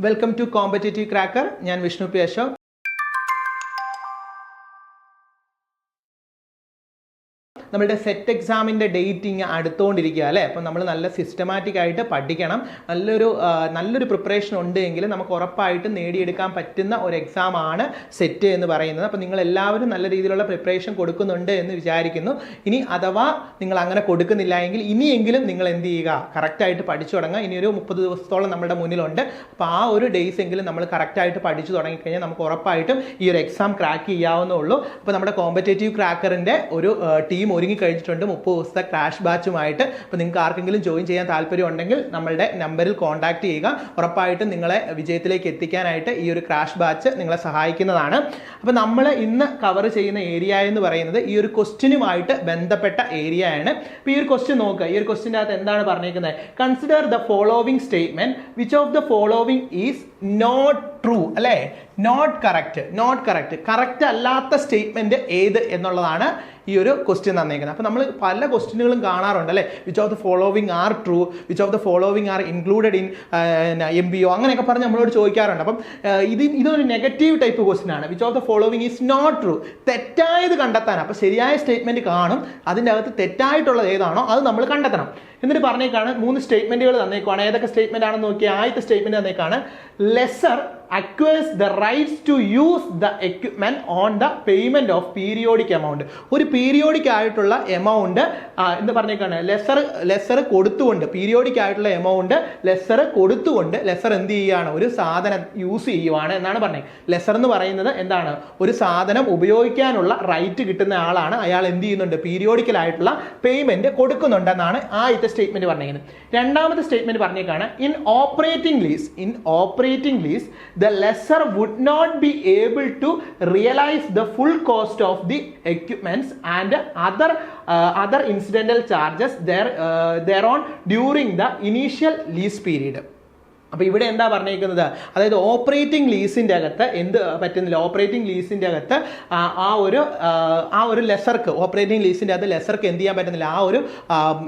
Welcome to competitive cracker ഞാൻ Vishnu P Ashok നമ്മളുടെ set എക്സാമിന്റെ ഡേറ്റിങ് അടുത്തുകൊണ്ടിരിക്കുക അല്ലേ? അപ്പം നമ്മൾ നല്ല സിസ്റ്റമാറ്റിക് ആയിട്ട് പഠിക്കണം. നല്ലൊരു നല്ലൊരു പ്രിപ്പറേഷൻ ഉണ്ട് എങ്കിൽ നമുക്ക് ഉറപ്പായിട്ടും നേടിയെടുക്കാൻ പറ്റുന്ന ഒരു എക്സാം ആണ് സെറ്റ് എന്ന് പറയുന്നത്. അപ്പം നിങ്ങൾ എല്ലാവരും നല്ല രീതിയിലുള്ള പ്രിപ്പറേഷൻ കൊടുക്കുന്നുണ്ട് എന്ന് വിചാരിക്കുന്നു. ഇനി അഥവാ നിങ്ങൾ അങ്ങനെ കൊടുക്കുന്നില്ല എങ്കിൽ ഇനിയെങ്കിലും നിങ്ങൾ എന്ത് ചെയ്യുക? കറക്റ്റായിട്ട് പഠിച്ചു തുടങ്ങുക. ഇനിയൊരു മുപ്പത് ദിവസത്തോളം നമ്മുടെ മുന്നിലുണ്ട്. അപ്പോൾ ആ ഒരു ഡേയ്സ് എങ്കിലും നമ്മൾ കറക്റ്റായിട്ട് പഠിച്ചു തുടങ്ങിക്കഴിഞ്ഞാൽ നമുക്ക് ഉറപ്പായിട്ടും ഈ ഒരു എക്സാം ക്രാക്ക് ചെയ്യാവുന്നേ ഉള്ളൂ. അപ്പോൾ നമ്മുടെ കോമ്പറ്റേറ്റീവ് ക്രാക്കറിന്റെ ഒരു ടീം ഒരുങ്ങി കഴിഞ്ഞിട്ടുണ്ട് മുപ്പത് ദിവസത്തെ ക്രാഷ് ബാച്ചുമായിട്ട്. അപ്പോൾ നിങ്ങൾക്ക് ആർക്കെങ്കിലും ജോയിൻ ചെയ്യാൻ താല്പര്യം ഉണ്ടെങ്കിൽ നമ്മളുടെ നമ്പറിൽ കോൺടാക്ട് ചെയ്യുക. ഉറപ്പായിട്ടും നിങ്ങളെ വിജയത്തിലേക്ക് എത്തിക്കാനായിട്ട് ഈ ഒരു ക്രാഷ് ബാച്ച് നിങ്ങളെ സഹായിക്കുന്നതാണ്. അപ്പോൾ നമ്മൾ ഇന്ന് കവർ ചെയ്യുന്ന ഏരിയ എന്ന് പറയുന്നത് ഈ ഒരു ക്വസ്റ്റ്യനുമായിട്ട് ബന്ധപ്പെട്ട ഏരിയ ആണ്. അപ്പോൾ ഈ ഒരു ക്വസ്റ്റ്യൻ നോക്കുക. ഈ ഒരു ക്വസ്റ്റ്യന്റെ അകത്ത് എന്താണ് പറഞ്ഞിരിക്കുന്നത് consider the following statement which of the following is not true അല്ലേ? Not correct not correct correct അല്ലാത്ത സ്റ്റേറ്റ്മെന്റ് ഏത് എന്നുള്ളതാണ് ഈ ഒരു ക്വസ്റ്റ്യൻ തന്നേക്കുന്നത്. അപ്പോൾ നമ്മൾ പല ക്വസ്റ്റ്യനുകളും കാണാറുണ്ട് അല്ലേ? Which of the following are true which of the following are included in M B O അങ്ങനെയൊക്കെ പറഞ്ഞ് നമ്മളോട് ചോദിക്കാറുണ്ട്. അപ്പം ആ, ഇത് ഇതൊരു നെഗറ്റീവ് ടൈപ്പ് ക്വസ്റ്റ്യൻ ആണ്. Which of the following is not true തെറ്റായത് കണ്ടെത്താൻ അപ്പോൾ ശരിയായ സ്റ്റേറ്റ്മെന്റ് കാണും അതിന്റെ അകത്ത് തെറ്റായിട്ടുള്ളത് ഏതാണോ അത് നമ്മൾ കണ്ടെത്തണം. എന്നിട്ട് പറഞ്ഞേക്കാണ് മൂന്ന് സ്റ്റേറ്റ്മെന്റുകൾ തന്നേക്കുവാണ്. ഏതൊക്കെ സ്റ്റേറ്റ്മെന്റ് ആണെന്ന് നോക്കിയാൽ ആദ്യത്തെ statement തന്നേക്കാണ് lessor acquires the rights to use the equipment on the payment of periodic amount ഒരു പീരിയോഡിക് ആയിട്ടുള്ള എമൗണ്ട് എന്ന് പറഞ്ഞേക്കാണ്. ലെസർ ലെസർ കൊടുത്തുകൊണ്ട് പീരിയോഡിക് ആയിട്ടുള്ള എമൗണ്ട് ലെസർ കൊടുത്തുകൊണ്ട് ലെസർ എന്ത് ചെയ്യുകയാണ് ഒരു സാധനം യൂസ് ചെയ്യുവാണ് എന്നാണ് പറഞ്ഞത് ലെസർ എന്ന് പറയുന്നത് എന്താണ്? ഒരു സാധനം ഉപയോഗിക്കാനുള്ള റൈറ്റ് കിട്ടുന്ന ആളാണ്. അയാൾ എന്ത് ചെയ്യുന്നുണ്ട്? പീരിയോഡിക്കൽ ആയിട്ടുള്ള പേയ്മെന്റ് കൊടുക്കുന്നുണ്ടെന്നാണ് ആദ്യത്തെ സ്റ്റേറ്റ്മെന്റ് പറഞ്ഞിരിക്കുന്നത് രണ്ടാമത്തെ statement പറഞ്ഞേക്കാണ് in operating lease in operating lease the lesser would not be able to realize the full cost of the equipments and other uh, other incidental charges there uh, thereon during the initial lease period. അപ്പോൾ ഇവിടെ എന്താ പറഞ്ഞേക്കുന്നത്? അതായത് operating ലീസിന്റെ അകത്ത് എന്ത് പറ്റുന്നില്ല? Operating ലീസിന്റെ അകത്ത് ആ ഒരു ആ, ഒരു ലെസർക്ക് ഓപ്പറേറ്റിംഗ് ലീസിന്റെ അകത്ത് ലെസർക്ക് എന്ത് ചെയ്യാൻ പറ്റുന്നില്ല? ആ ഒരു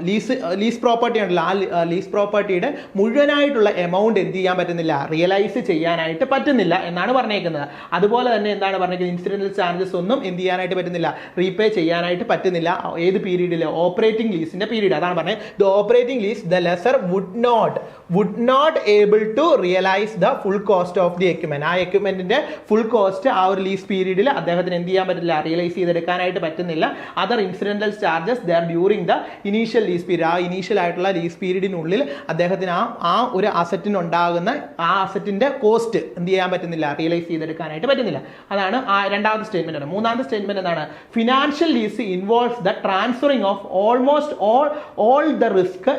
ലീസ് ലീസ് പ്രോപ്പർട്ടി ഉണ്ടല്ലോ. ആ ലീസ് പ്രോപ്പർട്ടിയുടെ മുഴുവനായിട്ടുള്ള എമൗണ്ട് എന്ത് ചെയ്യാൻ പറ്റുന്നില്ല? റിയലൈസ് ചെയ്യാനായിട്ട് പറ്റുന്നില്ല എന്നാണ് പറഞ്ഞേക്കുന്നത്. അതുപോലെ തന്നെ എന്താണ് പറഞ്ഞേക്കുന്നത്? ഇൻസിഡന്റൽ ചാർജസ് ഒന്നും എന്ത് ചെയ്യാനായിട്ട് പറ്റുന്നില്ല. റീപേ ചെയ്യാനായിട്ട് പറ്റുന്നില്ല. ഏത് പീരീഡിൽ ഓപ്പറേറ്റിംഗ് ലീസിന്റെ പീരീഡ് അതാണ് പറഞ്ഞത്. The operating lease the lessor would not would not able to realise the full cost of the equipment ആ എക്യുപ്മെന്റിന്റെ ഫുൾ കോസ്റ്റ് ആ ഒരു ലീസ് പീരീഡിൽ അദ്ദേഹത്തിന് എന്ത് ചെയ്യാൻ പറ്റില്ല? റിയലൈസ് ചെയ്തെടുക്കാനായിട്ട് പറ്റുന്നില്ല. Other incidental charges there during the initial lease period ആ ഇനീഷ്യൽ ആയിട്ടുള്ള ലീസ് പീരീഡിനുള്ളിൽ അദ്ദേഹത്തിന് ആ ആ ഒരു അസറ്റിനുണ്ടാകുന്ന ആ അസറ്റിന്റെ കോസ്റ്റ് എന്ത് ചെയ്യാൻ പറ്റുന്നില്ല? റിയലൈസ് ചെയ്തെടുക്കാനായിട്ട് പറ്റുന്നില്ല. അതാണ് ആ രണ്ടാമത്തെ സ്റ്റേറ്റ്മെന്റ് മൂന്നാമത്തെ സ്റ്റേറ്റ്മെന്റ് എന്താണ്? Financial lease involves the transferring of almost all all the risk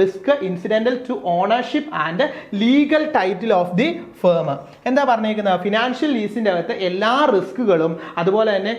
risk incidental to ownership and legal title of the firm എന്താ പറഞ്ഞേക്കുന്നത്? ഫിനാൻഷ്യൽ ലീസിന്റെ അകത്ത് എല്ലാ റിസ്കുകളും അതുപോലെ തന്നെ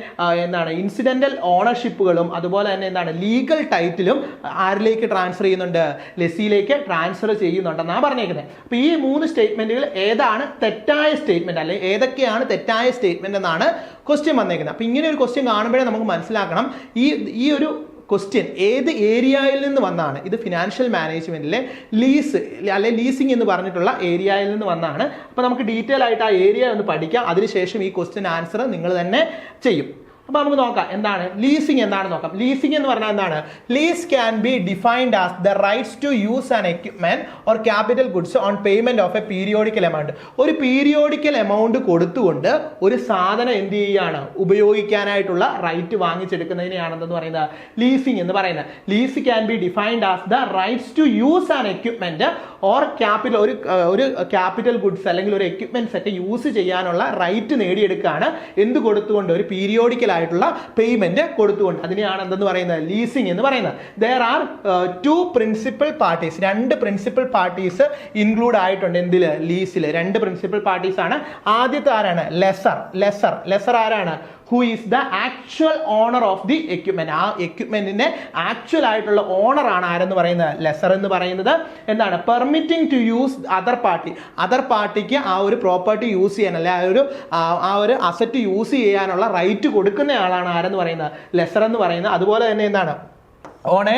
എന്താണ് ഇൻസിഡന്റൽ ഓണർഷിപ്പുകളും അതുപോലെ തന്നെ എന്താണ് ലീഗൽ ടൈറ്റിലും ആരിലേക്ക് ട്രാൻസ്ഫർ ചെയ്യുന്നുണ്ട്? ലെസിയിലേക്ക് ട്രാൻസ്ഫർ ചെയ്യുന്നുണ്ടെന്നാണ് പറഞ്ഞേക്കുന്നത്. അപ്പോൾ ഈ മൂന്ന് സ്റ്റേറ്റ്മെന്റുകൾ ഏതാണ് തെറ്റായ സ്റ്റേറ്റ്മെന്റ് അല്ലെങ്കിൽ ഏതൊക്കെയാണ് തെറ്റായ സ്റ്റേറ്റ്മെന്റ് എന്നാണ് ക്വസ്റ്റ്യൻ വന്നേക്കുന്നത്. അപ്പോൾ ഇങ്ങനെ ഒരു ക്വസ്റ്റ്യൻ കാണുമ്പോഴേ നമുക്ക് മനസ്സിലാക്കണം. ഈ ഈ ഒരു ക്വസ്റ്റ്യൻ ഏത് ഏരിയയിൽ നിന്ന് വന്നാണ്? ഇത് ഫിനാൻഷ്യൽ മാനേജ്മെന്റിലെ ലീസ് അല്ലെ ലീസിംഗ് എന്ന് പറഞ്ഞിട്ടുള്ള ഏരിയയിൽ നിന്ന് വന്നാണ്. അപ്പോൾ നമുക്ക് ഡീറ്റെയിൽ ആയിട്ട് ആ ഏരിയ ഒന്ന് പഠിക്കാം. അതിനുശേഷം ഈ ക്വസ്റ്റ്യൻ ആൻസർ നിങ്ങൾ തന്നെ ചെയ്യും. അപ്പോൾ നമുക്ക് നോക്കാം എന്താണ്? ലീസിംഗ് എന്താണ് നോക്കാം. ലീസിംഗ് എന്ന് പറഞ്ഞാൽ എന്താണ്? Lease can be defined as the rights to use an equipment or capital goods on payment of a periodical amount ഒരു പീരിയോഡിക്കൽ എമൗണ്ട് കൊടുത്തുകൊണ്ട് ഒരു സാധനം എന്ത് ചെയ്യുകയാണ് ഉപയോഗിക്കാനായിട്ടുള്ള റൈറ്റ് വാങ്ങിച്ചെടുക്കുന്നതിനെയാണ് വാങ്ങിച്ചെടുക്കുന്നതിനെയാണെന്ന് പറയുന്നത് ലീസിംഗ് എന്ന് പറയുന്നത്. Lease can be defined as the rights to use an equipment or capital ഒരു ഒരു ക്യാപിറ്റൽ ഗുഡ്സ് അല്ലെങ്കിൽ ഒരു എക്യുപ്മെന്റ് സെറ്റ് യൂസ് ചെയ്യാനുള്ള റൈറ്റ് നേടിയെടുക്കുകയാണ്. എന്ത് കൊടുത്തുകൊണ്ട്? ഒരു പീരിയോഡിക്കൽ ആയിട്ടുള്ള പേയ്മെന്റ് കൊടുത്തുകൊണ്ട്. അതിനെയാണ് എന്തെന്ന് പറയുന്നത്? ലീസിംഗ് എന്ന് പറയുന്നത്. There are two principal parties രണ്ട് പ്രിൻസിപ്പൽ പാർട്ടീസ് ഇൻക്ലൂഡ് ആയിട്ടുണ്ട് എന്തിൽ? ലീസിൽ രണ്ട് പ്രിൻസിപ്പൽ പാർട്ടീസ് ആണ്. ആദ്യത്തെ ആരാണ്? ലെസർ ലെസർ ലെസർ ആരാണ്? Who is the actual owner of the equipment ആ എക്യുപ്മെന്റിന്റെ ആക്ച്വൽ ആയിട്ടുള്ള ഓണർ ആണ് ആരെന്ന് പറയുന്നത്? ലെസർ എന്ന് പറയുന്നത് എന്താണ്? Permitting to use other party other പാർട്ടിക്ക് ആ ഒരു പ്രോപ്പർട്ടി യൂസ് ചെയ്യാൻ അല്ലെ ആ ഒരു ആ- ഒരു അസറ്റ് യൂസ് ചെയ്യാനുള്ള റൈറ്റ് കൊടുക്കുന്ന ആളാണ് ആരെന്ന് പറയുന്നത്? ലെസർ എന്ന് പറയുന്നത്. അതുപോലെ തന്നെ എന്താണ്? On a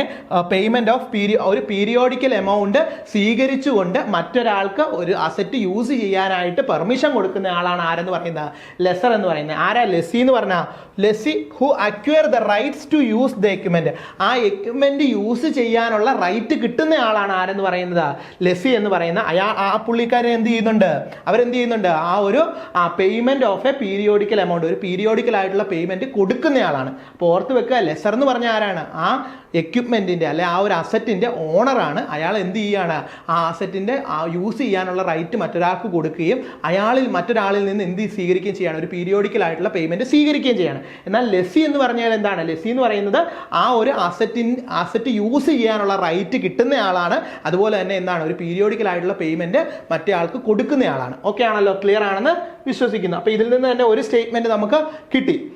payment of peri ഒരു പീരിയോഡിക്കൽ എമൗണ്ട് സ്വീകരിച്ചുകൊണ്ട് മറ്റൊരാൾക്ക് ഒരു അസറ്റ് യൂസ് ചെയ്യാനായിട്ട് പെർമിഷൻ കൊടുക്കുന്ന ആളാണ് ആരെന്ന് പറയുന്നത്? ലെസർ എന്ന് പറയുന്നത്. ആരാ ലെസി എന്ന് പറഞ്ഞാൽ lessee who acquire the rights to use the equipment ആ എക്യുപ്മെന്റ് യൂസ് ചെയ്യാനുള്ള റൈറ്റ് കിട്ടുന്ന ആളാണ് ആരെന്ന് പറയുന്നത്? ലെസി എന്ന് പറയുന്ന അയാൾ ആ പുള്ളിക്കാരൻ എന്ത് ചെയ്യുന്നുണ്ട്? അവരെന്ത് ചെയ്യുന്നുണ്ട്? ആ ഒരു ആ payment of a periodical amount ഒരു പീരിയോഡിക്കൽ ആയിട്ടുള്ള പേയ്മെന്റ് കൊടുക്കുന്നയാളാണ് അപ്പോൾ ഓർത്ത് വെക്കുക ലെസർ എന്ന് പറഞ്ഞ ആരാണ്? ആ എക്യുപ്മെന്റിന്റെ അല്ലെ ആ ഒരു അസറ്റിന്റെ ഓണറാണ് അയാൾ എന്ത് ചെയ്യുകയാണ് ആ അസറ്റിന്റെ യൂസ് ചെയ്യാനുള്ള റൈറ്റ് മറ്റൊരാൾക്ക് കൊടുക്കുകയും അയാളിൽ മറ്റൊരാളിൽ നിന്ന് എന്ത് സ്വീകരിക്കുകയും ചെയ്യാണ്? ഒരു പീരിയോഡിക്കൽ ആയിട്ടുള്ള പേയ്മെന്റ് സ്വീകരിക്കുകയും ചെയ്യാണ്. എന്നാൽ ലെസ്സി എന്ന് പറഞ്ഞാൽ എന്താണ്? ലെസ്സി എന്ന് പറയുന്നത് ആ ഒരു അസറ്റിൻ അസറ്റ് യൂസ് ചെയ്യാനുള്ള റൈറ്റ് കിട്ടുന്ന ആളാണ്. അതുപോലെ തന്നെ എന്താണ്? ഒരു പീരിയോഡിക്കൽ ആയിട്ടുള്ള പേയ്മെന്റ് മറ്റേ ആൾക്ക് കൊടുക്കുന്നയാളാണ് ഓക്കെ ആണല്ലോ? ക്ലിയർ ആണെന്ന് വിശ്വസിക്കുന്നു. അപ്പോൾ ഇതിൽ നിന്ന് തന്നെ ഒരു സ്റ്റേറ്റ്മെന്റ് നമുക്ക് കിട്ടി.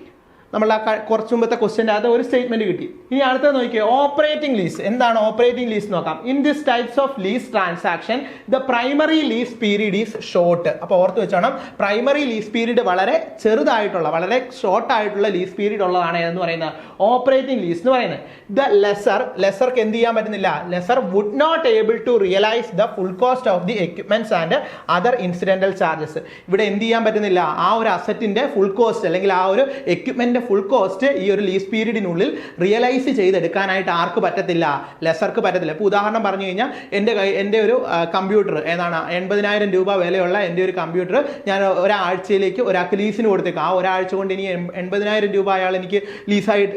നമ്മൾ ആ കുറച്ച് മുമ്പത്തെ ക്വസ്റ്റ്യന്റെ അകത്ത് ഒരു സ്റ്റേറ്റ്മെന്റ് കിട്ടി. ഇനി അടുത്തത് നോക്കിയേ ഓപ്പറേറ്റിംഗ് ലീസ് എന്താണ് ഓപ്പറേറ്റിംഗ് ലീസ് നോക്കാം. In this types of lease transaction the primary lease period is short അപ്പോൾ ഓർത്ത് വെച്ചോണം പ്രൈമറി ലീസ് പീരീഡ് വളരെ ചെറുതായിട്ടുള്ള വളരെ ഷോർട്ട് ആയിട്ടുള്ള ലീസ് പീരീഡ് ഉള്ളതാണ് എന്ന് പറയുന്നത്? ഓപ്പറേറ്റിംഗ് ലീസ് എന്ന് പറയുന്നത്. ദ ലെസർ ലെസർക്ക് എന്ത് ചെയ്യാൻ പറ്റുന്നില്ല? Lessor would not able to realise the full cost of the equipments and other incidental charges ഇവിടെ എന്ത് ചെയ്യാൻ പറ്റുന്നില്ല? ആ ഒരു അസറ്റിന്റെ ഫുൾ കോസ്റ്റ് അല്ലെങ്കിൽ ആ ഒരു എക്യുപ്മെന്റിന്റെ ഫുൾ കോസ്റ്റ് ഈ ഒരു ലീസ് പീരീഡിനുള്ളിൽ റിയലൈസ് ചെയ്തെടുക്കാനായിട്ട് ആർക്ക് പറ്റത്തില്ല. ലെസർക്ക് പറ്റത്തില്ല. ഇപ്പോൾ ഉദാഹരണം പറഞ്ഞു കഴിഞ്ഞാൽ എന്റെ എന്റെ ഒരു കമ്പ്യൂട്ടർ ഏതാണ് എൺപതിനായിരം രൂപ വിലയുള്ള എന്റെ ഒരു കമ്പ്യൂട്ടർ ഞാൻ ഒരാഴ്ചയിലേക്ക് ഒരാൾക്ക് ലീസിന് കൊടുത്തേക്കും. ആ ഒരാഴ്ച കൊണ്ട് ഇനി എൺ- എൺപതിനായിരം രൂപ അയാൾ എനിക്ക് ലീസായിട്ട്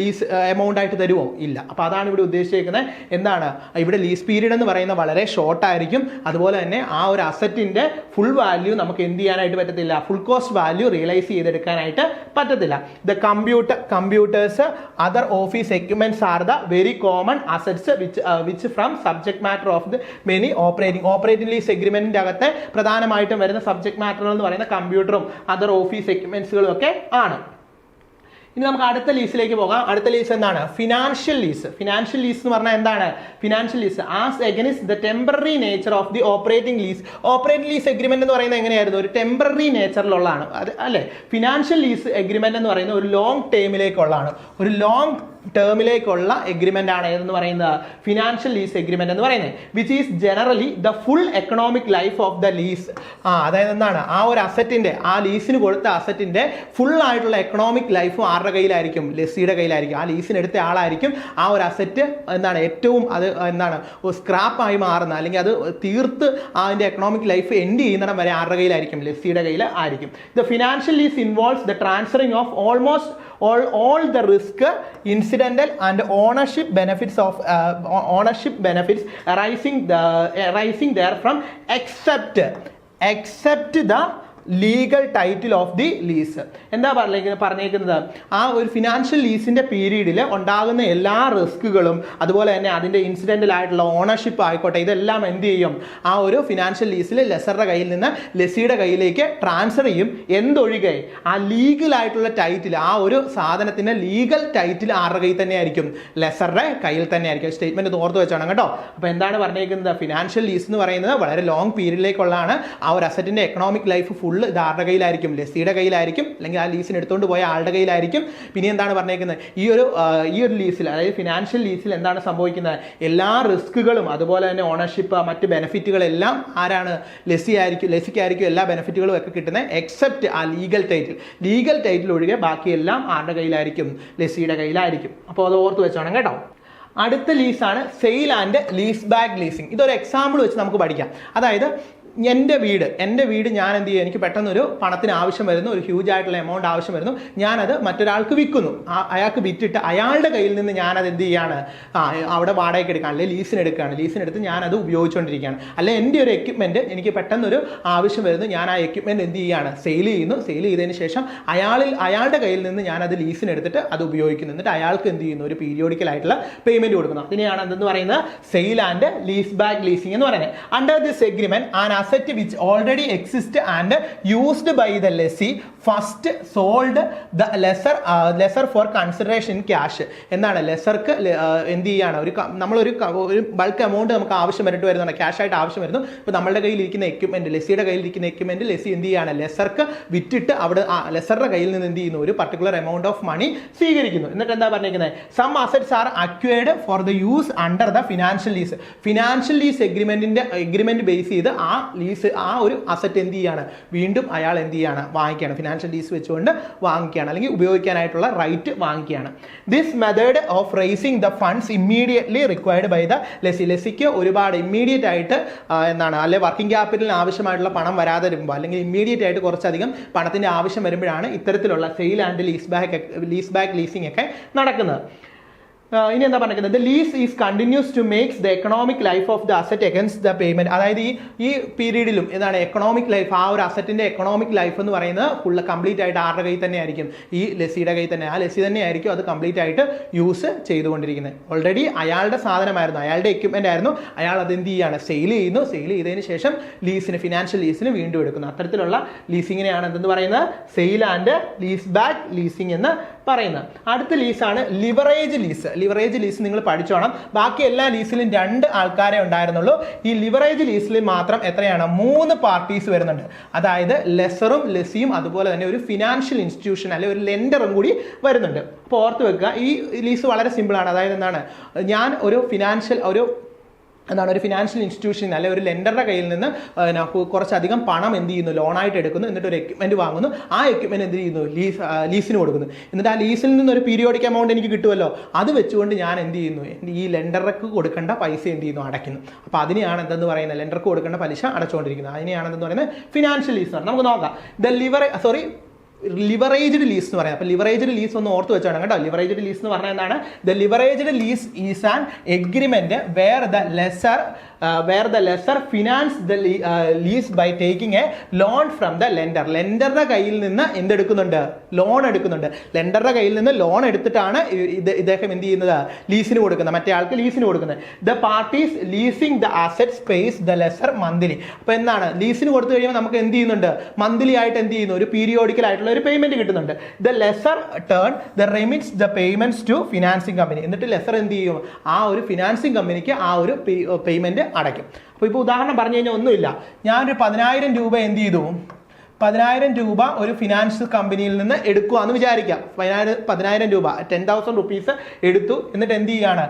ലീസ് എമൗണ്ട് ആയിട്ട് തരുമോ ഇല്ല. അപ്പോൾ അതാണ് ഇവിടെ ഉദ്ദേശിച്ചിരിക്കുന്നത് എന്താണ്? ഇവിടെ ലീസ് പീരീഡ് എന്ന് പറയുന്നത് വളരെ ഷോർട്ട് ആയിരിക്കും. അതുപോലെ തന്നെ ആ ഒരു അസറ്റിന്റെ ഫുൾ വാല്യൂ നമുക്ക് എന്ത് ചെയ്യാനായിട്ട് പറ്റത്തില്ല. ഫുൾ കോസ്റ്റ് വാല്യൂ റിയലൈസ് ചെയ്തെടുക്കാനായിട്ട് പറ്റത്തില്ല. The computer computers other office equipments are the very common assets which which from subject matter of the many operating operating lease എഗ്രിമെന്റിന്റെ അകത്തെ പ്രധാനമായിട്ടും വരുന്ന സബ്ജക്ട് മാറ്ററുകൾ എന്ന് പറയുന്ന കമ്പ്യൂട്ടറും അതർ ഓഫീസ് എക്യുപ്മെന്റ്സുകളും ഒക്കെ ആണ്. ഇനി നമുക്ക് അടുത്ത ലീസിലേക്ക് പോകാം. അടുത്ത ലീസ് എന്താണ്? ഫിനാൻഷ്യൽ ലീസ് ഫിനാൻഷ്യൽ ലീസ് എന്ന് പറഞ്ഞാൽ എന്താണ്? Financial lease as against the temporary nature of the operating lease operating lease agreement എന്ന് പറയുന്നത് എങ്ങനെയായിരുന്നു? ഒരു ടെമ്പററി നേച്ചറിലുള്ളതാണ് അത് അല്ലെ? ഫിനാൻഷ്യൽ ലീസ് എഗ്രിമെന്റ് എന്ന് പറയുന്നത് ഒരു ലോങ് ടേമിലേക്കുള്ളതാണ് ഒരു ലോങ് ടേമിലേക്കുള്ള എഗ്രിമെന്റ് ആണ് ഏതെന്ന് പറയുന്നത്? ഫിനാൻഷ്യൽ ലീസ് എഗ്രിമെന്റ് എന്ന് പറയുന്നത്. Which is generally the full economic life of the lease ആ അതായത് എന്താണ്? ആ ഒരു അസറ്റിന്റെ ആ ലീസിന് കൊടുത്ത അസറ്റിന്റെ ഫുൾ ആയിട്ടുള്ള എക്കണോമിക് ലൈഫും ആരുടെ കയ്യിലായിരിക്കും? ലെസ്സിയുടെ കയ്യിലായിരിക്കും. ആ ലീസിന് എടുത്ത ആളായിരിക്കും ആ ഒരു അസറ്റ് എന്താണ്? ഏറ്റവും അത് എന്താണ്? സ്ക്രാപ്പായി മാറുന്ന അല്ലെങ്കിൽ അത് തീർത്ത് അതിന്റെ എക്കണോമിക് ലൈഫ് എൻഡ് ചെയ്യുന്നിടം വരെ ആരുടെ കയ്യിലായിരിക്കും? ലെസ്സിയുടെ കയ്യിൽ ആയിരിക്കും. The financial lease involves the transferring of almost all all the risk incidental and ownership benefits of uh, ownership benefits arising the arising there from except except the legal title of the lease എന്താ പറഞ്ഞേക്കുന്നത് പറഞ്ഞേക്കുന്നത്? ആ ഒരു financial ലീസിന്റെ പീരീഡിൽ ഉണ്ടാകുന്ന എല്ലാ റിസ്കുകളും അതുപോലെ തന്നെ അതിന്റെ ഇൻസിഡന്റൽ ആയിട്ടുള്ള ഓണർഷിപ്പ് ആയിക്കോട്ടെ ഇതെല്ലാം എന്ത് ചെയ്യും? ആ ഒരു ഫിനാൻഷ്യൽ ലീസിൽ ലെസറുടെ കയ്യിൽ നിന്ന് ലെസിയുടെ കയ്യിലേക്ക് ട്രാൻസ്ഫർ ചെയ്യും. എന്തൊഴികെ? ആ ലീഗൽ ആയിട്ടുള്ള ടൈറ്റിൽ ആ ഒരു സാധനത്തിന്റെ ലീഗൽ ടൈറ്റിൽ ആരുടെ കയ്യിൽ തന്നെയായിരിക്കും? ലെസറുടെ കയ്യിൽ തന്നെയായിരിക്കും. സ്റ്റേറ്റ്മെന്റ് ഓർത്ത് വെച്ചോണം കേട്ടോ. അപ്പോൾ എന്താണ് പറഞ്ഞേക്കുന്നത്? ഫിനാൻഷ്യൽ ലീസ് എന്ന് പറയുന്നത് വളരെ ലോങ് പീരീഡിലേക്കുള്ളതാണ് ആ ഒരു അസറ്റിന്റെ എക്കണോമിക് ലൈഫ് ഫുള്ള് ഇത് ആരുടെ കയ്യിലായിരിക്കും? ലെസ്സിയുടെ കയ്യിലായിരിക്കും. അല്ലെങ്കിൽ ആ ലീസിന് എടുത്തുകൊണ്ട് പോയ ആളുടെ കയ്യിലായിരിക്കും. പിന്നെ എന്താണ് പറഞ്ഞേക്കുന്നത്? ഈ ഒരു ഈ ഒരു ലീസിൽ അതായത് ഫിനാൻഷ്യൽ ലീസിൽ എന്താണ് സംഭവിക്കുന്നത്? എല്ലാ റിസ്കുകളും അതുപോലെ തന്നെ ഓണർഷിപ്പ് മറ്റ് ബെനിഫിറ്റുകളെല്ലാം ആരാണ് ലെസി ആയിരിക്കും ലെസിക്കായിരിക്കും എല്ലാ ബെനിഫിറ്റുകളും ഒക്കെ കിട്ടുന്നത് എക്സെപ്റ്റ് ആ ലീഗൽ ടൈറ്റിൽ ലീഗൽ ടൈറ്റിൽ ഒഴികെ ബാക്കിയെല്ലാം ആരുടെ കയ്യിലായിരിക്കും? ലെസിയുടെ കയ്യിലായിരിക്കും. അപ്പോൾ അത് ഓർത്ത് വെച്ചോണം കേട്ടോ. അടുത്ത ലീസാണ് sale and lease back leasing ഇതൊരു എക്സാമ്പിൾ വെച്ച് നമുക്ക് പഠിക്കാം. അതായത് എന്റെ വീട് എന്റെ വീട് ഞാൻ എന്ത് ചെയ്യും? എനിക്ക് പെട്ടെന്നൊരു പണത്തിന് ആവശ്യം വരുന്നു ഒരു ഹ്യൂജ് ആയിട്ടുള്ള എമൗണ്ട് ആവശ്യം വരുന്നു. ഞാനത് മറ്റൊരാൾക്ക് വിൽക്കുന്നു. അയാൾക്ക് വിറ്റിട്ട് അയാളുടെ കയ്യിൽ നിന്ന് ഞാനത് എന്ത് ചെയ്യാണ്? അവിടെ വാടകയ്ക്ക് എടുക്കുകയാണ് അല്ലെങ്കിൽ ലീസിന് എടുക്കുകയാണ്. ലീസിന് എടുത്ത് ഞാനത് ഉപയോഗിച്ചുകൊണ്ടിരിക്കുകയാണ്. അല്ലെ എന്റെ ഒരു എക്യുപ്മെന്റ് എനിക്ക് പെട്ടെന്നൊരു ആവശ്യം വരുന്നു. ഞാൻ ആ എക്യുപ്മെന്റ് എന്ത് ചെയ്യുകയാണ് സെയിൽ ചെയ്യുന്നു. സെയിൽ ചെയ്തതിന് ശേഷം അയാളിൽ അയാളുടെ കയ്യിൽ നിന്ന് ഞാനത് ലീസിന് എടുത്തിട്ട് അത് ഉപയോഗിക്കുന്നു. എന്നിട്ട് അയാൾക്ക് എന്ത് ചെയ്യുന്നു? ഒരു പീരിയോഡിക്കൽ ആയിട്ടുള്ള പേയ്മെന്റ് കൊടുക്കുന്നു. അതിനെയാണ് എന്തെന്ന് പറയുന്നത്? Sale and lease back leasing എന്ന് പറയുന്നത്. Under this agreement an asset which already exists and used by the lessee first sold the lessor lessor for consideration cash എന്താണ് ലെസർക്ക് എന്ത് ചെയ്യാണ്? ഒരു നമ്മളൊരു ഒരു ബൾക്ക് എമൗണ്ട് നമുക്ക് ആവശ്യം വരട്ട് വരുന്നുണ്ട് ക്യാഷ് ആയിട്ട് ആവശ്യം വരുന്നു. ഇപ്പോൾ നമ്മളുടെ കയ്യിൽ ഇരിക്കുന്ന എക്യുപ്മെന്റ് ലെസിയുടെ കയ്യിൽ ഇരിക്കുന്ന എക്യുപ്മെന്റ് ലെസി എന്ത് ചെയ്യാണ്? ലെസർക്ക് വിറ്റിട്ട് അവിടെ ലെസറുടെ കയ്യിൽ നിന്ന് എന്ത് ചെയ്യുന്നു? ഒരു പർട്ടിക്കുലർ എമൗണ്ട് ഓഫ് മണി സ്വീകരിക്കുന്നു. എന്നിട്ട് എന്താ പറഞ്ഞിരിക്കുന്നത് some assets are acquired for the use under the financial lease financial lease എഗ്രിമെന്റിന്റെ agreement base ചെയ്ത് ആ ലീസ് ആ ഒരു അസറ്റ് എന്ത് ചെയ്യാണ്? വീണ്ടും അയാൾ എന്ത് ചെയ്യാണ്? വാങ്ങിക്കുകയാണ്. ഫിനാൻഷ്യൽ ലീസ് വെച്ചുകൊണ്ട് വാങ്ങിക്കുകയാണ്. അല്ലെങ്കിൽ ഉപയോഗിക്കാനായിട്ടുള്ള right വാങ്ങിക്കുകയാണ്. This method of raising the funds immediately required by the lessee ലെസിക്ക് ഒരുപാട് ഇമ്മീഡിയറ്റ് ആയിട്ട് എന്താണ് അല്ലെ വർക്കിംഗ് ക്യാപിറ്റലിന് ആവശ്യമായിട്ടുള്ള പണം വരാതെ വരുമ്പോൾ അല്ലെങ്കിൽ ഇമ്മീഡിയറ്റ് ആയിട്ട് കുറച്ചധികം പണത്തിന്റെ ആവശ്യം വരുമ്പോഴാണ് ഇത്തരത്തിലുള്ള sale and lease back lease back leasing ഒക്കെ നടക്കുന്നത്. ഇനി എന്താ പറഞ്ഞിരിക്കുന്നത് lease is continues to makes the economic life of the asset against the payment അതായത് ഈ ഈ പീരീഡിലും എന്താണ് എക്കണോമിക് ലൈഫ് ആ ഒരു അസറ്റിന്റെ എക്കണോമിക് ലൈഫ് എന്ന് പറയുന്നത് ഫുള്ള് കംപ്ലീറ്റ് ആയിട്ട് ആരുടെ കയ്യിൽ തന്നെ ആയിരിക്കും? ഈ ലെസിയുടെ കയ്യിൽ തന്നെ. ആ ലെസി തന്നെ ആയിരിക്കും അത് കംപ്ലീറ്റ് ആയിട്ട് യൂസ് ചെയ്തുകൊണ്ടിരിക്കുന്നത്. ഓൾറെഡി അയാളുടെ സാധനമായിരുന്നു. അയാളുടെ എക്യുപ്മെന്റ് ആയിരുന്നു. അയാൾ അത് എന്ത് ചെയ്യാണ് സെയിൽ ചെയ്യുന്നു. സെയിൽ ചെയ്തതിന് ശേഷം ലീസിന് ഫിനാൻഷ്യൽ ലീസിന് വീണ്ടും എടുക്കുന്നു. അത്തരത്തിലുള്ള ലീസിങ്ങിനെയാണ് എന്തെന്ന് പറയുന്നത്? Sale and lease back leasing എന്ന് പറയുന്നത്. അടുത്ത ലീസാണ് ലിവറേജ് ലീസ്. ലിവറേജ് ലീസ് നിങ്ങൾ പഠിച്ചോണം. ബാക്കി എല്ലാ ലീസിലും രണ്ട് ആൾക്കാരെ ഉണ്ടായിരുന്നുള്ളൂ. ഈ ലിവറേജ് ലീസിൽ മാത്രം എത്രയാണ്? മൂന്ന് പാർട്ടീസ് വരുന്നുണ്ട്. അതായത് ലെസറും ലെസിയും അതുപോലെ തന്നെ ഒരു ഫിനാൻഷ്യൽ ഇൻസ്റ്റിറ്റ്യൂഷൻ അല്ലെങ്കിൽ ഒരു ലെൻഡറും കൂടി വരുന്നുണ്ട്. അപ്പോൾ ഓർത്ത് വെക്കുക ഈ ലീസ് വളരെ സിമ്പിളാണ്. അതായത് എന്താണ്? ഞാൻ ഒരു ഫിനാൻഷ്യൽ ഒരു എന്താണ് ഒരു ഫിനാൻഷ്യൽ ഇൻസ്റ്റിറ്റ്യൂഷൻ അല്ലെ ഒരു ലെൻഡറുടെ കയ്യിൽ നിന്ന് കുറച്ചധികം പണം എന്ത് ചെയ്യുന്നു? ലോണായിട്ട് എടുക്കുന്നു. എന്നിട്ട് ഒരു എക്യുപ്മെന്റ് വാങ്ങുന്നു. ആ എക്യുപ്മെന്റ് എന്ത് ചെയ്യുന്നു? ലീസ് ലീസിന് കൊടുക്കുന്നു. എന്നിട്ട് ആ ലീസിൽ നിന്ന് ഒരു പീരിയോഡിക് എമൗണ്ട് എനിക്ക് കിട്ടുമല്ലോ അത് വെച്ചുകൊണ്ട് ഞാൻ എന്ത് ചെയ്യുന്നു? ഈ ലെൻഡർക്ക് കൊടുക്കേണ്ട പൈസ എന്ത് ചെയ്യുന്നു? അടയ്ക്കുന്നു. അപ്പോൾ അതിനെയാണ് എന്തെന്ന് പറയുന്നത്? ലെൻഡർക്ക് കൊടുക്കേണ്ട പലിശ അടച്ചുകൊണ്ടിരിക്കുന്നത്. അതിനെയാണ് എന്തെന്ന് പറയുന്നത്? ഫിനാൻഷ്യൽ ലീസ് നമുക്ക് നോക്കാം. The lever sorry leveraged lease എന്ന് പറയാം അപ്പോൾ ലിവറേജ്ഡ് ലീസ് ഒന്ന് ഓർത്ത് വെച്ചോണം കേട്ടോ. ലിവറേജ്ഡ് ലീസ് എന്ന് പറഞ്ഞാൽ എന്താണ്? The leveraged lease is an agreement where the lessor where the lessor finance the lease by taking a loan from the lender ലെൻഡറുടെ കയ്യിൽ നിന്ന് എന്തെടുക്കുന്നുണ്ട്? ലോൺ എടുക്കുന്നുണ്ട്. ലെൻഡറുടെ കയ്യിൽ നിന്ന് ലോൺ എടുത്തിട്ടാണ് ഇത് ഇദ്ദേഹം എന്ത് ചെയ്യുന്നത്? ലീസിന് കൊടുക്കുന്നത്. മറ്റേ ആൾക്ക് ലീസിന് കൊടുക്കുന്നത്. The parties leasing the asset pays the lessor monthly അപ്പോൾ എന്താണ്? ലീസിന് കൊടുത്തു കഴിയുമ്പോൾ നമുക്ക് എന്ത് ചെയ്യുന്നുണ്ട്? മന്ത്ലി ആയിട്ട് എന്ത് ചെയ്യുന്നു? ഒരു പീരിയോഡിക്കൽ ആയിട്ടുള്ള ഒരു പേയ്മെന്റ് കിട്ടുന്നുണ്ട്. The lessor turn the remits the payments to financing company എന്നിട്ട് ലെസർ എന്ത് ചെയ്യും? ആ ഒരു ഫിനാൻസിങ് കമ്പനിക്ക് ആ ഒരു പേയ്മെന്റ് അടയ്ക്കും. അപ്പോൾ ഇപ്പോൾ ഉദാഹരണം പറഞ്ഞു കഴിഞ്ഞാൽ ഒന്നുമില്ല. ഞാനൊരു പതിനായിരം രൂപ എന്ത് ചെയ്തു? പതിനായിരം രൂപ ഒരു ഫിനാൻസ് കമ്പനിയിൽ നിന്ന് എടുക്കുക എന്ന് വിചാരിക്കാം. പതിനായിരം പതിനായിരം രൂപ. ടെൻ തൗസൻഡ് റുപ്പീസ് എടുത്തു. എന്നിട്ട് എന്ത് ചെയ്യുകയാണ്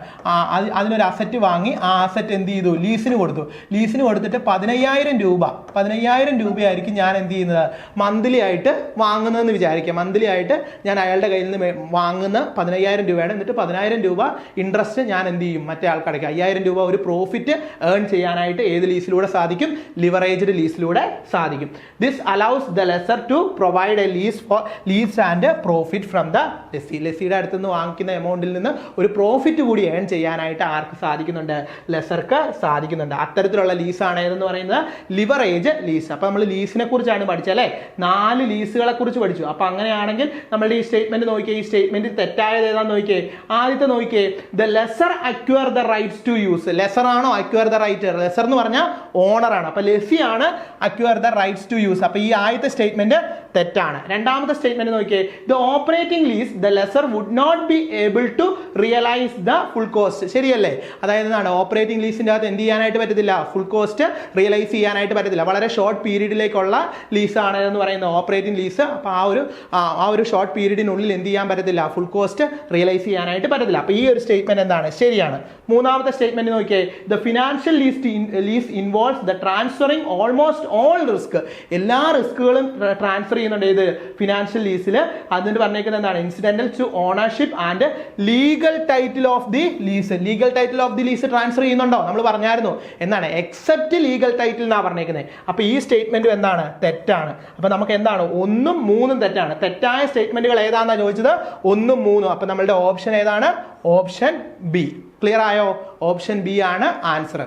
അതിനൊരു അസറ്റ് വാങ്ങി ആ അസറ്റ് എന്ത് ചെയ്തു? ലീസിന് കൊടുത്തു. ലീസിന് കൊടുത്തിട്ട് പതിനയ്യായിരം രൂപ പതിനയ്യായിരം രൂപയായിരിക്കും ഞാൻ എന്ത് ചെയ്യുന്നത്? മന്ത്ലി ആയിട്ട് വാങ്ങുന്നതെന്ന് വിചാരിക്കാം. മന്ത്ലി ആയിട്ട് ഞാൻ അയാളുടെ കയ്യിൽ നിന്ന് വാങ്ങുന്ന പതിനയ്യായിരം രൂപയാണ്. എന്നിട്ട് പതിനായിരം രൂപ ഇൻട്രസ്റ്റ് ഞാൻ എന്ത് ചെയ്യും? മറ്റേ ആൾക്കടയ്ക്ക് അയ്യായിരം രൂപ ഒരു പ്രോഫിറ്റ് ഏൺ ചെയ്യാനായിട്ട് ഏത് ലീസിലൂടെ സാധിക്കും? ലിവറേജ്ഡ് ലീസിലൂടെ സാധിക്കും. This allows the lessor to provide a lease for lease and profit from the lessee ലെസിയുടെ അടുത്ത് നിന്ന് വാങ്ങിക്കുന്ന എമൗണ്ടിൽ നിന്ന് ഒരു പ്രോഫിറ്റ് കൂടി ഏൺ ചെയ്യാനായിട്ട് ആർക്ക് സാധിക്കുന്നുണ്ട്? ലെസർക്ക് സാധിക്കുന്നുണ്ട്. അത്തരത്തിലുള്ള ലീസാണ് ഏതെന്ന് പറയുന്നത്? ലിവറേജ് ലീസ് അപ്പോൾ നമ്മൾ ലീസിനെ കുറിച്ചാണ് പഠിച്ചത് അല്ലേ? നാല് ലീസുകളെ കുറിച്ച് പഠിച്ചു. അപ്പോൾ അങ്ങനെയാണെങ്കിൽ നമ്മളുടെ ഈ സ്റ്റേറ്റ്മെന്റ് നോക്കിയേ ഈ സ്റ്റേറ്റ്മെന്റ് തെറ്റായത് ഏതാണെന്ന് നോക്കിയേ? ആദ്യത്തെ നോക്കിയേ the lessor acquire the rights to use lessor ആണോ അക്വയർ ദ റൈറ്റ് ലെസർ എന്ന് പറഞ്ഞാൽ ഓണറാണ് അപ്പോൾ ലെസിയാണ് acquire the rights to use അപ്പോൾ ഈ ആദ്യത്തെ സ്റ്റേറ്റ്മെന്റ് തെറ്റാണ്. രണ്ടാമത്തെ സ്റ്റേറ്റ്മെന്റ് നോക്കിയേ. The operating lease the lessor would not be able to realise the full cost ശരിയല്ലേ? അതായത് എന്താണ്? ഓപ്പറേറ്റിംഗ് ലീസിന്റെ അകത്ത് എന്ത് ചെയ്യാനായിട്ട് പറ്റത്തില്ല? ഫുൾ കോസ്റ്റ് റിയലൈസ് ചെയ്യാനായിട്ട് പറ്റത്തില്ല. വളരെ ഷോർട്ട് പീരീഡിലേക്കുള്ള ലീസാണ് എന്ന് പറയുന്നത് ഓപ്പറേറ്റിംഗ് ലീസ് അപ്പോൾ ആ ഒരു ആ ആ ഒരു ഷോർട്ട് പീരീഡിനുള്ളിൽ എന്ത് ചെയ്യാൻ പറ്റത്തില്ല? ഫുൾ കോസ്റ്റ് റിയലൈസ് ചെയ്യാനായിട്ട് പറ്റത്തില്ല. അപ്പോൾ ഈ ഒരു സ്റ്റേറ്റ്മെന്റ് എന്താണ്? ശരിയാണ്. മൂന്നാമത്തെ സ്റ്റേറ്റ്മെന്റ് നോക്കിയേ. The financial least lease involves the transferring almost all risk എല്ലാ റിസ്കുകളും ട്രാൻസ്ഫർ ചെയ്യുന്നുണ്ട് ഏത് ഫിനാൻഷ്യൽ ലീസിൽ അതിന് പറഞ്ഞേക്കുന്നത് എന്താണ്? Incidental to ownership and legal title of the lease legal title of the lease transfer ചെയ്യുന്നുണ്ടോ? നമ്മൾ പറഞ്ഞായിരുന്നു. എന്നാണ് എക്സെപ്റ്റ് ലീഗൽ ടൈറ്റിൽ എന്നാണ് പറഞ്ഞേക്കുന്നത്. അപ്പൊ ഈ സ്റ്റേറ്റ്മെന്റ് എന്താണ്? തെറ്റാണ്. അപ്പൊ നമുക്ക് എന്താണ്? ഒന്നും മൂന്നും തെറ്റാണ്. തെറ്റായ സ്റ്റേറ്റ്മെന്റുകൾ ഏതാണെന്നാണ് ചോദിച്ചത്? ഒന്നും മൂന്നും. അപ്പൊ നമ്മളുടെ ഓപ്ഷൻ ഏതാണ്? ഓപ്ഷൻ ബി ക്ലിയർ ആയോ? ഓപ്ഷൻ ബി ആണ് ആൻസർ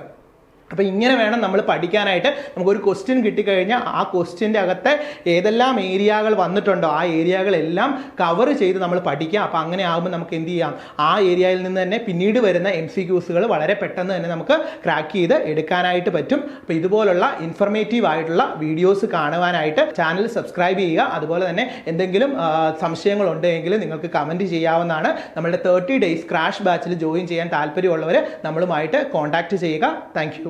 അപ്പോൾ ഇങ്ങനെ വേണം നമ്മൾ പഠിക്കാനായിട്ട്. നമുക്കൊരു ക്വസ്റ്റ്യൻ കിട്ടിക്കഴിഞ്ഞാൽ ആ ക്വസ്റ്റ്യന്റെ അകത്തെ ഏതെല്ലാം ഏരിയകൾ വന്നിട്ടുണ്ടോ ആ ഏരിയകളെല്ലാം കവർ ചെയ്ത് നമ്മൾ പഠിക്കുക അപ്പോൾ അങ്ങനെ ആകുമ്പോൾ നമുക്ക് എന്ത് ചെയ്യാം? ആ ഏരിയയിൽ നിന്ന് തന്നെ പിന്നീട് വരുന്ന എം സി ക്യൂസുകൾ വളരെ പെട്ടെന്ന് തന്നെ നമുക്ക് ക്രാക്ക് ചെയ്ത് എടുക്കാനായിട്ട് പറ്റും. അപ്പോൾ ഇതുപോലുള്ള ഇൻഫർമേറ്റീവ് ആയിട്ടുള്ള വീഡിയോസ് കാണുവാനായിട്ട് ചാനൽ സബ്സ്ക്രൈബ് ചെയ്യുക. അതുപോലെ തന്നെ എന്തെങ്കിലും സംശയങ്ങളുണ്ടെങ്കിൽ നിങ്ങൾക്ക് കമന്റ് ചെയ്യാവുന്നതാണ്. നമ്മുടെ തേർട്ടി ഡേയ്സ് ക്രാഷ് ബാച്ചിൽ ജോയിൻ ചെയ്യാൻ താല്പര്യമുള്ളവർ നമ്മളുമായിട്ട് കോൺടാക്റ്റ് ചെയ്യുക. താങ്ക്